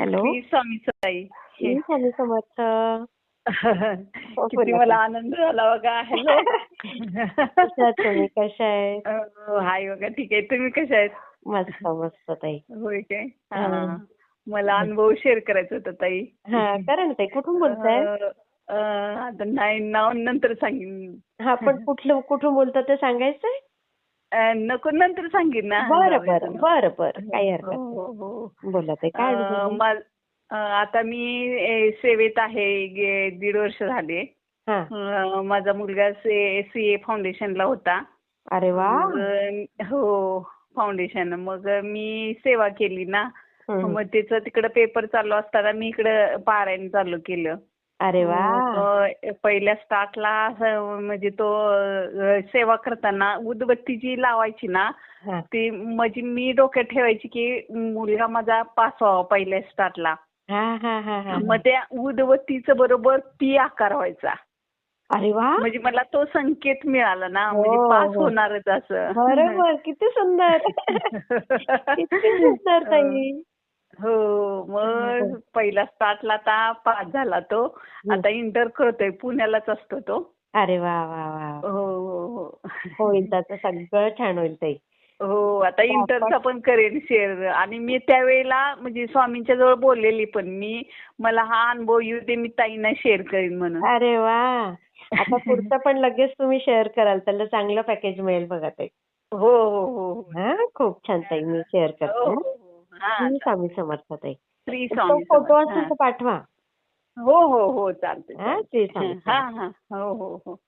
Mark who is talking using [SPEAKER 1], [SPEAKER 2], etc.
[SPEAKER 1] Hello.
[SPEAKER 2] मी स्वामी
[SPEAKER 1] मी स्वामी समर्थ हो,
[SPEAKER 2] किती. मला आनंद झाला बघा. हॅलो.
[SPEAKER 1] तुम्ही? कशा आहे
[SPEAKER 2] हाय बघा ठीक आहे. तुम्ही कशा आहेत?
[SPEAKER 1] मस्त मस्त ताई.
[SPEAKER 2] होय काय. मला अनुभव शेअर करायचा होता ताई.
[SPEAKER 1] हा करा ना ताई. कुठून बोलताय?
[SPEAKER 2] आता नाही नाव नंतर सांगेन.
[SPEAKER 1] हा पण कुठलं कुठून बोलता ते सांगायचंय?
[SPEAKER 2] नको नंतर सांगेन ना
[SPEAKER 1] बरं बरं बरं बरं. काही
[SPEAKER 2] हो,
[SPEAKER 1] हरकत
[SPEAKER 2] हो, हो.
[SPEAKER 1] बोला ताई काय
[SPEAKER 2] आता मी सेवेत आहे दीड वर्ष झाले.
[SPEAKER 1] हा.
[SPEAKER 2] माझा मुलगा सी ए फाउंडेशनला होता.
[SPEAKER 1] अरे वा.
[SPEAKER 2] हो फाउंडेशन. मग मी सेवा केली ना. मग त्याचं तिकडं पेपर चालू असताना मी इकडं पारायण चालू केलं.
[SPEAKER 1] अरे वा.
[SPEAKER 2] मग पहिल्या स्टार्टला म्हणजे तो सेवा करताना उदबत्ती जी लावायची ना
[SPEAKER 1] हा.
[SPEAKER 2] ती म्हणजे मी डोक्यात ठेवायची की मुलगा माझा पास व्हावा पहिल्या स्टार्टला
[SPEAKER 1] हा हा हा हा
[SPEAKER 2] मग त्या उदबत्तीचं बरोबर पी आकार व्हायचा.
[SPEAKER 1] अरे वा.
[SPEAKER 2] म्हणजे मला तो संकेत मिळाला ना
[SPEAKER 1] हो,
[SPEAKER 2] म्हणजे पास
[SPEAKER 1] हो.
[SPEAKER 2] होणारच असं.
[SPEAKER 1] बरोबर किती सुंदर. किती सुंदर ताई.
[SPEAKER 2] हो मग पहिला स्टार्टला आता पास झाला तो. आता इंटर करतोय पुण्यालाच असतो तो.
[SPEAKER 1] अरे वा वा वा.
[SPEAKER 2] हो हो हो.
[SPEAKER 1] होईल त्याचं सगळं छान होईल ताई.
[SPEAKER 2] हो आता इंटरचा पण करेन शेअर आणि मी त्यावेळेला म्हणजे स्वामींच्या जवळ बोललेली पण मी मला हा अनुभव येऊ दे मी ताईंना शेअर करीन म्हणून.
[SPEAKER 1] अरे वा. आता पुढचं पण लगेच तुम्ही शेअर कराल त्याला चांगलं पॅकेज मिळेल बघा ताई.
[SPEAKER 2] हो हो हो
[SPEAKER 1] हा. खूप छान ताई मी शेअर
[SPEAKER 2] हो,
[SPEAKER 1] करते
[SPEAKER 2] हो, हो. हा,
[SPEAKER 1] श्री स्वामी समर्थ ताई
[SPEAKER 2] श्री स्वामी
[SPEAKER 1] फोटो. असेल तर पाठवा
[SPEAKER 2] हा. हो हो चालते
[SPEAKER 1] श्री स्वामी समर्थ.
[SPEAKER 2] हा हो हो हो